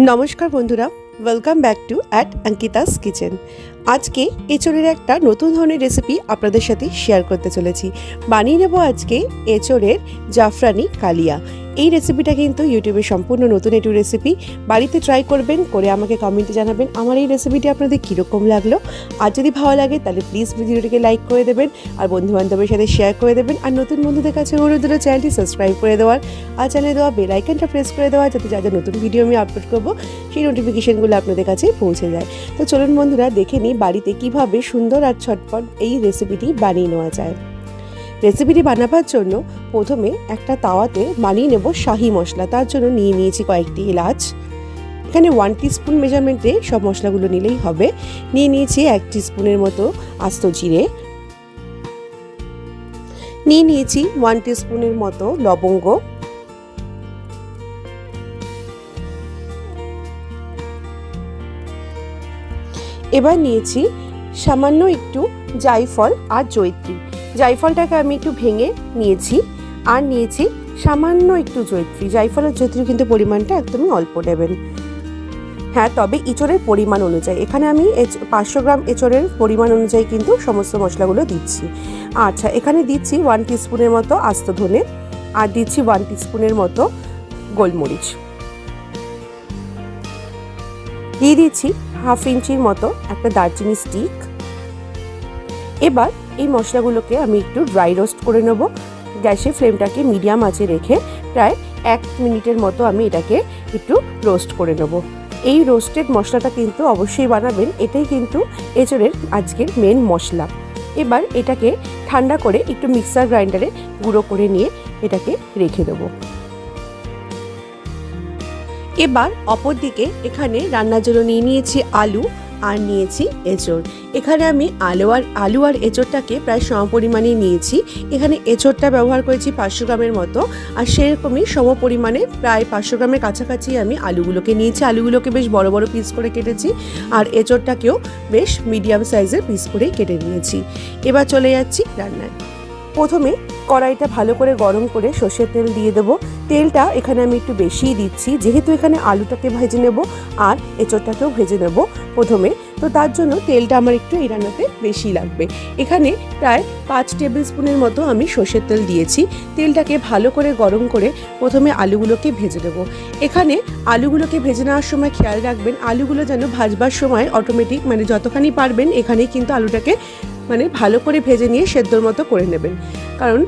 নমস্কার বন্ধুরা welcome back to at Ankita's kitchen আজকে এঁচড়ের একটা নতুন ধরনের রেসিপি আপনাদের সাথে শেয়ার করতে চলেছি। বানিয়ে নেব আজকে এঁচড়ের জাফরানি কালিয়া। এই রেসিপিটা কিন্তু ইউটিউবে সম্পূর্ণ নতুন একটু রেসিপি বাড়িতে ট্রাই করবেন, করে আমাকে কমেন্টে জানাবেন আমার এই রেসিপিটি আপনাদের কীরকম লাগল। আর যদি ভালো লাগে, তাহলে প্লিজ ভিডিওটিকে লাইক করে দেবেন, আর বন্ধু বান্ধবের সাথে শেয়ার করে দেবেন, আর নতুন বন্ধুদের কাছে অনুরোধ হলো চ্যানেলটি সাবস্ক্রাইব করে দেওয়ার। আর চ্যানেলে দেওয়া বেল আইকনটা প্রেস করে দেওয়া যাতে যা নতুন ভিডিও আমি আপলোড করব, সেই নোটিফিকেশানগুলো আপনাদের কাছে পৌঁছে যায়। তো চলুন বন্ধুরা, দেখে নিই বাড়িতে কীভাবে সুন্দর আর ছটপট এই রেসিপিটি বানিয়ে নেওয়া যায়। রেসিপিটি বানাবার জন্য প্রথমে একটা তাওয়াতে বানিয়ে নেব শাহি মশলা। তার জন্য নিয়ে নিয়েছি কয়েকটি এলাচ। এখানে ওয়ান স্পুন মেজারমেন্টে সব মশলাগুলো নিলেই হবে। নিয়ে নিয়েছি এক স্পুনের মতো আস্ত জিরে। নিয়ে নিয়েছি ওয়ান স্পুনের মতো লবঙ্গ। এবার নিয়েছি সামান্য একটু জায়ফল আর জৈত্রী জায়ফলটাকে আমি একটু ভেঙে নিয়েছি আর নিয়েছি সামান্য একটু জৈত্রী জায়ফল আর জৈত্রী কিন্তু পরিমাণটা একদমই অল্প নেবেন। হ্যাঁ তবে ইঁচড়ের পরিমাণ অনুযায়ী, এখানে আমি পাঁচশো গ্রাম এঁচড়ের পরিমাণ অনুযায়ী কিন্তু সমস্ত মশলাগুলো দিচ্ছি। আচ্ছা এখানে দিচ্ছি ওয়ান টিস্পুনের মতো আস্ত ধনে আর দিচ্ছি ওয়ান টিস্পুনের মতো গোলমরিচ। দিয়ে দিচ্ছি হাফ ইঞ্চির মতো একটা দারচিনি স্টিক। এবার এই মশলাগুলোকে আমি একটু ড্রাই রোস্ট করে নেব। গ্যাসের ফ্লেমটাকে মিডিয়াম আঁচে রেখে প্রায় এক মিনিটের মতো আমি এটাকে একটু রোস্ট করে নেব। এই রোস্টেড মশলাটা কিন্তু অবশ্যই বানাবেন, এটাই কিন্তু এঁচড়ের আজকের মেন মশলা। এবার এটাকে ঠান্ডা করে একটু মিক্সার গ্রাইন্ডারে গুঁড়ো করে নিয়ে এটাকে রেখে দেবো। এবার অপর দিকে এখানে রান্নার জন্য নিয়ে নিয়েছি আলু আর নিয়েছি এঁচড়। এখানে আমি আলু আর আলু আর এঁচড়টাকে প্রায় সম পরিমাণে নিয়েছি। এখানে এঁচড়টা ব্যবহার করেছি পাঁচশো গ্রামের মতো আর সেরকমই সম পরিমাণে প্রায় পাঁচশো গ্রামের কাছাকাছি আমি আলুগুলোকে নিয়েছি। আলুগুলোকে বেশ বড় বড় পিস করে কেটেছি আর এঁচড়টাকেও বেশ মিডিয়াম সাইজের পিস করেই কেটে নিয়েছি। এবার চলে যাচ্ছি রান্নায়। প্রথমে কড়াইটা ভালো করে গরম করে সর্ষের তেল দিয়ে দেবো। তেলটা এখানে আমি একটু বেশিই দিচ্ছি, যেহেতু এখানে আলুটাকে ভেজে নেব আর এঁচড়টাকেও ভেজে নেব প্রথমে। তো তার জন্য তেলটা আমার একটু এই রান্নাতে বেশি লাগবে। এখানে প্রায় পাঁচ টেবিল স্পুনের মতো আমি সর্ষের তেল দিয়েছি। তেলটাকে ভালো করে গরম করে প্রথমে আলুগুলোকে ভেজে নেব। এখানে আলুগুলোকে ভেজে নেওয়ার সময় খেয়াল রাখবেন, আলুগুলো যেন ভাজবার সময় অটোমেটিক মানে যতখানি পারবেন এখানেই কিন্তু আলুটাকে মানে ভালো করে ভেজে নিয়ে সেদ্ধর মতো করে নেবেন। কারণ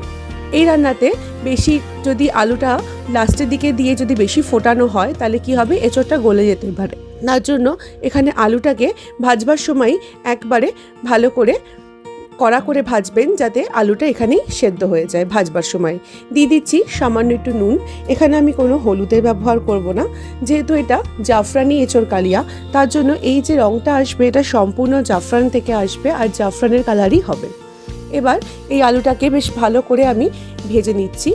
এই রান্নাতে বেশি যদি আলুটা লাস্টের দিকে দিয়ে যদি বেশি ফোটানো হয়, তাহলে কি হবে? এঁচড়টা গলে যেতে পারে। তার জন্য এখানে আলুটাকে ভাজবার সময় একবারে ভালো করে কড়া করে ভাজবেন যাতে আলুটা এখানেই সেদ্ধ হয়ে যায় ভাজবার সময়। দিয়ে দিচ্ছি সামান্য একটু নুন। এখানে আমি কোনো হলুদের ব্যবহার করব না। যেহেতু এটা জাফরানি এঁচড় কালিয়া, তার জন্য এই যে রঙটা আসবে, এটা সম্পূর্ণ জাফরান থেকে আসবে আর জাফরানের কালারই হবে। এবার এই আলুটাকে বেশ ভালো করে আমি ভেজে নিচ্ছি।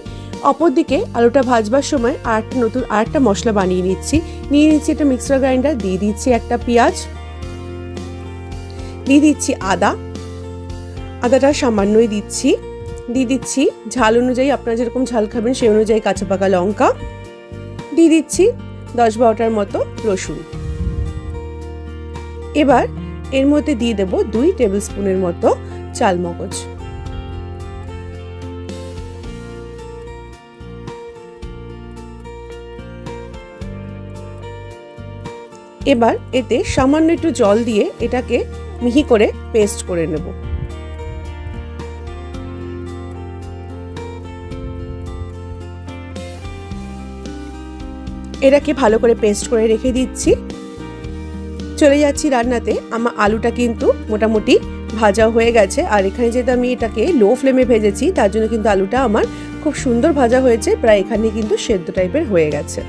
অপরদিকে আলুটা ভাজবার সময় আর নতুন আর একটা মশলা বানিয়ে নিচ্ছি। নিয়ে নিচ্ছি একটা মিক্সার গ্রাইন্ডার, দিয়ে দিচ্ছি একটা পেঁয়াজ। দিয়ে দিচ্ছি আদা। আদাটা সামান্যই দিচ্ছি। দিয়ে দিচ্ছি ঝাল অনুযায়ী আপনারা যেরকম ঝাল খাবেন সেই অনুযায়ী কাঁচা পাকা লঙ্কা। দিয়ে দিচ্ছি দশ বারোটার মতো রসুন। এবার এর মধ্যে দিয়ে দেব দুই টেবিল স্পুনের মতো চাল মগজ এবার এতে সামান্য একটু জল দিয়ে এটাকে মিহি করে পেস্ট করে নেব। এটাকে ভালো করে পেস্ট করে রেখে দিচ্ছি। চলে যাচ্ছি রান্নাতে। আমার আলুটা কিন্তু মোটামুটি ভাজা হয়ে গেছে। আর এখানে যেহেতু আমি এটাকে লো ফ্লেমে ভেজেছি, তার জন্য কিন্তু আলুটা আমার খুব সুন্দর ভাজা হয়েছে। প্রায় এখানে কিন্তু সেদ্ধ টাইপের হয়ে গেছে।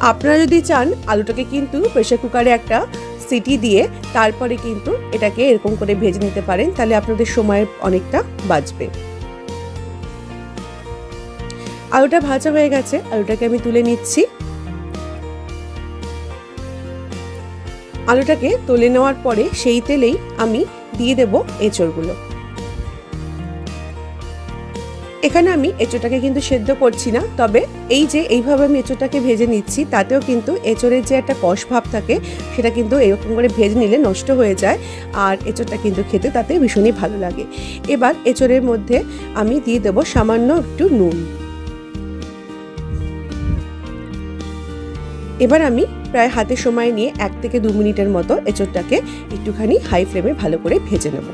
আপনারা যদি চান, আলুটাকে কিন্তু প্রেশার কুকারে একটা সিটি দিয়ে তারপরে কিন্তু এটাকে এরকম করে ভেজে নিতে পারেন। তাহলে আপনাদের সময় অনেকটা বাঁচবে। আলুটা ভাজা হয়ে গেছে, আলুটাকে আমি তুলে নিচ্ছি। আলুটাকে তুলে নেওয়ার পরে সেই তেলেই আমি দিয়ে দেব এঁচড়গুলো। এখানে আমি এঁচোটাকে কিন্তু সেদ্ধ করছি না, তবে এই যে এইভাবে আমি এঁচোটাকে ভেজে নিচ্ছি, তাতেও কিন্তু এঁচোড়ের যে একটা কষ ভাব থাকে, সেটা কিন্তু এরকম করে ভেজে নিলে নষ্ট হয়ে যায়, আর এঁচোড়টা কিন্তু খেতে তাতে ভীষণই ভালো লাগে। এবার এঁচোড়ের মধ্যে আমি দিয়ে দেবো সামান্য একটু নুন। এবার আমি প্রায় হাতে সময় নিয়ে এক থেকে দু মিনিটের মতো এঁচোড়টাকে একটুখানি হাই ফ্লেমে ভালো করে ভেজে নেব।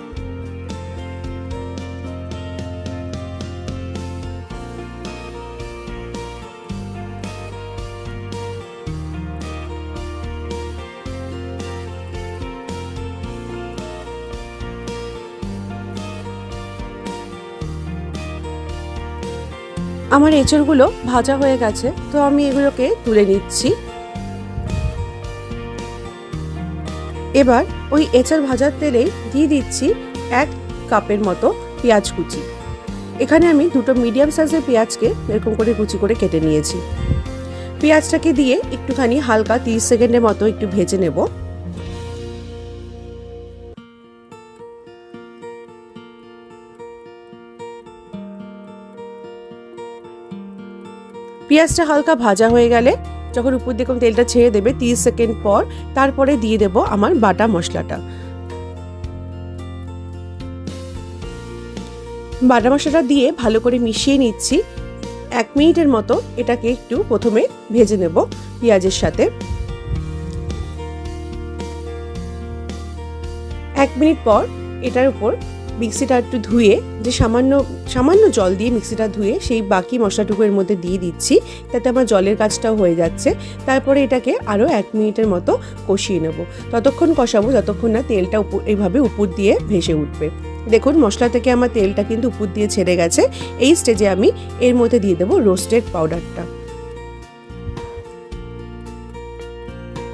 আমার এঁচড়গুলো ভাজা হয়ে গেছে, তো আমি এগুলোকে তুলে নিচ্ছি। এবার ওই এঁচড় ভাজার তেলেই দিয়ে দিচ্ছি এক কাপের মতো পেঁয়াজ কুচি। এখানে আমি দুটো মিডিয়াম সাইজের পেঁয়াজকে এরকম করে কুচি করে কেটে নিয়েছি। পেঁয়াজটাকে দিয়ে একটুখানি হালকা তিরিশ সেকেন্ডের মতো একটু ভেজে নেব। পেঁয়াজটা হালকা ভাজা হয়ে গেলে যখন উপর দিকে তেলটা ছেড়ে দেবে তিরিশ সেকেন্ড পর তারপরে দিয়ে দেব আমার বাটা মশলাটা। বাটা মশলাটা দিয়ে ভালো করে মিশিয়ে নিচ্ছি। এক মিনিটের মতো এটাকে একটু প্রথমে ভেজে নেব পেঁয়াজের সাথে। এক মিনিট পর এটার উপর মিক্সিটা একটু ধুয়ে যে সামান্য সামান্য জল দিয়ে মিক্সিটা ধুয়ে সেই বাকি মশলাটুকু এর মধ্যে দিয়ে দিচ্ছি, তাতে আমার জলের কাজটাও হয়ে যাচ্ছে। তারপরে এটাকে আরও এক মিনিটের মতো কষিয়ে নেব। ততক্ষণ কষাবো, যতক্ষণ না তেলটা উপর এইভাবে উপর দিয়ে ভেসে উঠবে। দেখুন, মশলা থেকে আমার তেলটা কিন্তু উপর দিয়ে ছেড়ে গেছে। এই স্টেজে আমি এর মধ্যে দিয়ে দেবো রোস্টেড পাউডারটা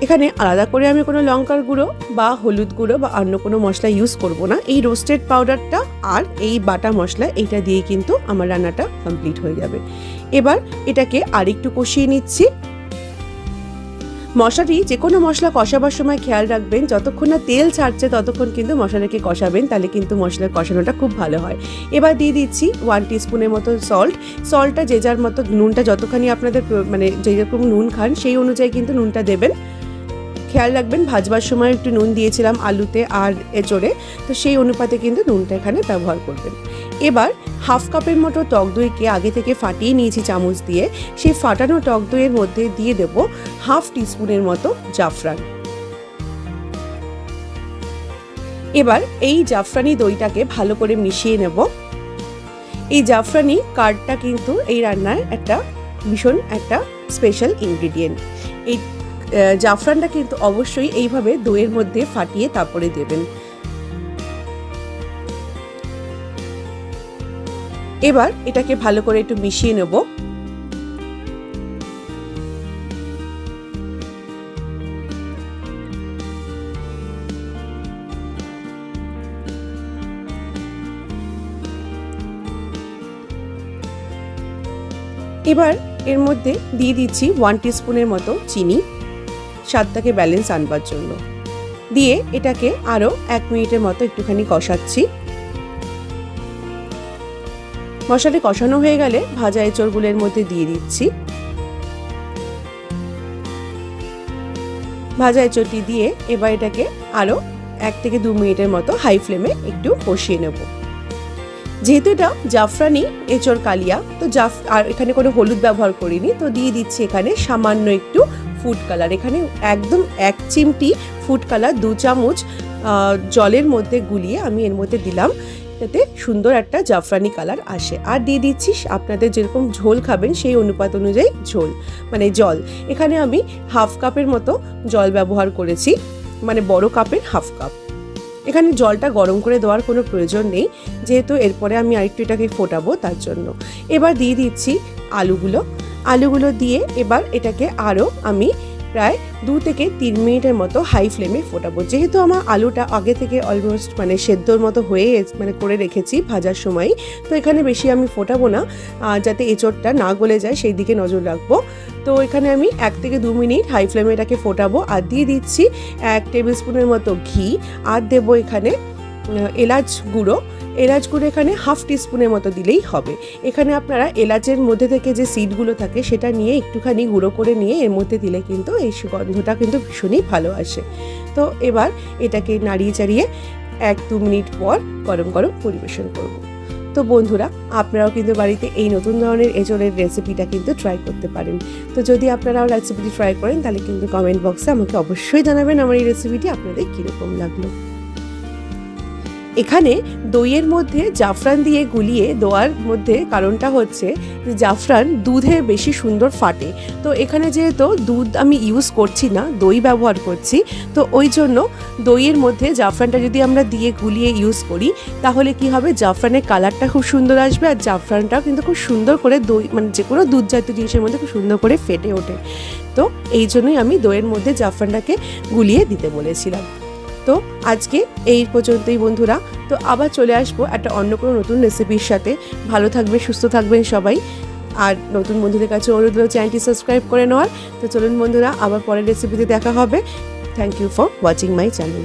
এখানে আলাদা করে আমি কোনো লঙ্কার গুঁড়ো বা হলুদ গুঁড়ো বা অন্য কোনো মশলা ইউজ করব না। এই রোস্টেড পাউডারটা আর এই বাটা মশলা এইটা দিয়ে কিন্তু আমার রান্নাটা কমপ্লিট হয়ে যাবে। এবার এটাকে আরেকটু কষিয়ে নিচ্ছি। মশলাটি যে কোনো মশলা কষাবার সময় খেয়াল রাখবেন, যতক্ষণ না তেল ছাড়ছে ততক্ষণ কিন্তু মশলাটাকে কষাবেন, তাহলে কিন্তু মশলার কষানোটা খুব ভালো হয়। এবার দিয়ে দিচ্ছি ওয়ান টিস্পুনের মতো সল্ট সল্টটা যে যার মতো নুনটা যতখানি আপনাদের মানে যে যেরকম নুন খান সেই অনুযায়ী কিন্তু নুনটা দেবেন। খেয়াল রাখবেন, ভাজবার সময় একটু নুন দিয়েছিলাম আলুতে আর এচড়ে, তো সেই অনুপাতে কিন্তু নুনটা এখানে ব্যবহার করবেন। এবার হাফ কাপের মতো টক দইকে আগে থেকে ফাটিয়ে নিয়েছি চামচ দিয়ে, সেই ফাটানো টক দইয়ের মধ্যে দিয়ে দেব হাফ টিস্পুনের মতো জাফরান। এবার এই জাফরানি দইটাকে ভালো করে মিশিয়ে নেব। এই জাফরানি কার্ডটা কিন্তু এই রান্নার একটা ভীষণ একটা স্পেশাল ইনগ্রিডিয়েন্ট। এই জাফরানটা কিন্তু অবশ্যই এইভাবে দইয়ের মধ্যে ফাটিয়ে তারপরে দেবেন। এবার এটাকে ভালো করে একটু মিশিয়ে নেব। এবার এর মধ্যে দিয়ে দিচ্ছি ওয়ান টিস্পুনের মতো চিনি। স্বাদটাকে ব্যালেন্স আনবার জন্য। দিয়ে এটাকে আরও এক মিনিটের মতো একটুখানি কষাচ্ছি। মশলাটি কষানো হয়ে গেলে ভাজা এঁচড়গুলোর মধ্যে দিয়ে দিচ্ছি। ভাজা এঁচড়টি দিয়ে এবার এটাকে আরও এক থেকে দু মিনিটের মতো হাই ফ্লেমে একটু কষিয়ে নেব। যেহেতু এটা জাফরানি এঁচড় কালিয়া, তো জাফ আর এখানে কোনো হলুদ ব্যবহার করিনি, তো দিয়ে দিচ্ছি এখানে সামান্য একটু ফুড কালার এখানে একদম এক চিমটি ফুড কালার দু চামচ জলের মধ্যে গুলিয়ে আমি এর মধ্যে দিলাম। যাতে সুন্দর একটা জাফরানি কালার আসে। আর দিয়ে দিচ্ছি আপনাদের যেরকম ঝোল খাবেন সেই অনুপাত অনুযায়ী ঝোল মানে জল। এখানে আমি হাফ কাপের মতো জল ব্যবহার করেছি মানে বড় কাপের হাফ কাপ এখানে জলটা গরম করে দেওয়ার কোনো প্রয়োজন নেই, যেহেতু এরপরে আমি আরেকটু এটাকে ফোটাবো তার জন্য। এবার দিয়ে দিচ্ছি আলুগুলো। আলুগুলো দিয়ে এবার এটাকে আরও আমি প্রায় দু থেকে তিন মিনিটের মতো হাই ফ্লেমে ফোটাবো। যেহেতু আমার আলুটা আগে থেকে অলমোস্ট মানে সেদ্ধর মতো হয়ে মানে করে রেখেছি ভাজার সময়, তো এখানে বেশি আমি ফোটাবো না যাতে এঁচড়টা না গলে যায়, সেই দিকে নজর রাখব। তো এখানে আমি এক থেকে দু মিনিট হাই ফ্লেমে এটাকে ফোটাবো আর দিয়ে দিচ্ছি এক টেবিল স্পুনের মতো ঘি, আর দেবো এখানে এলাচ গুঁড়ো এলাচ গুঁড়ো এখানে হাফ টিস্পুনের মতো দিলেই হবে। এখানে আপনারা এলাচের মধ্যে থেকে যে সিডগুলো থাকে, সেটা নিয়ে একটুখানি গুঁড়ো করে নিয়ে এর মধ্যে দিলে কিন্তু এই সুগন্ধটা কিন্তু ভীষণই ভালো আসে। তো এবার এটাকে নাড়িয়ে চাড়িয়ে এক দু মিনিট পর গরম গরম পরিবেশন করব। তো বন্ধুরা, আপনারাও কিন্তু বাড়িতে এই নতুন ধরনের এঁচড়ের রেসিপিটা কিন্তু ট্রাই করতে পারেন। তো যদি আপনারাও রেসিপিটি ট্রাই করেন, তাহলে কিন্তু কমেন্ট বক্সে আমাকে অবশ্যই জানাবেন আমার এই রেসিপিটি আপনাদের কীরকম লাগল। এখানে দইয়ের মধ্যে জাফরান দিয়ে গুলিয়ে দেওয়ার মধ্যে কারণটা হচ্ছে যে জাফরান দুধে বেশি সুন্দর ফাটে। তো এখানে যেহেতু দুধ আমি ইউজ করছি না, দই ব্যবহার করছি, তো ওই জন্য দইয়ের মধ্যে জাফরানটা যদি আমরা দিয়ে গুলিয়ে ইউজ করি, তাহলে কি হবে? জাফরানের কালারটা খুব সুন্দর আসবে আর জাফরানটাও কিন্তু খুব সুন্দর করে দই মানে যে কোনো দুধ জাতীয় জিনিসের মধ্যে খুব সুন্দর করে ফেটে ওঠে। তো এই জন্যই আমি দইয়ের মধ্যে জাফরানটাকে গুলিয়ে দিতে বলেছিলাম। তো আজকে এই পর্যন্তই বন্ধুরা। তো আবার চলে আসব একটা অন্য কোনো নতুন রেসিপির সাথে। ভালো থাকবে সুস্থ থাকবেন সবাই। আর নতুন বন্ধুদের কাছে অনুরোধ হলো চ্যানেলটি সাবস্ক্রাইব করে নেওয়ার। তো চলুন বন্ধুরা, আবার পরের রেসিপিতে দেখা হবে। Thank you for watching my channel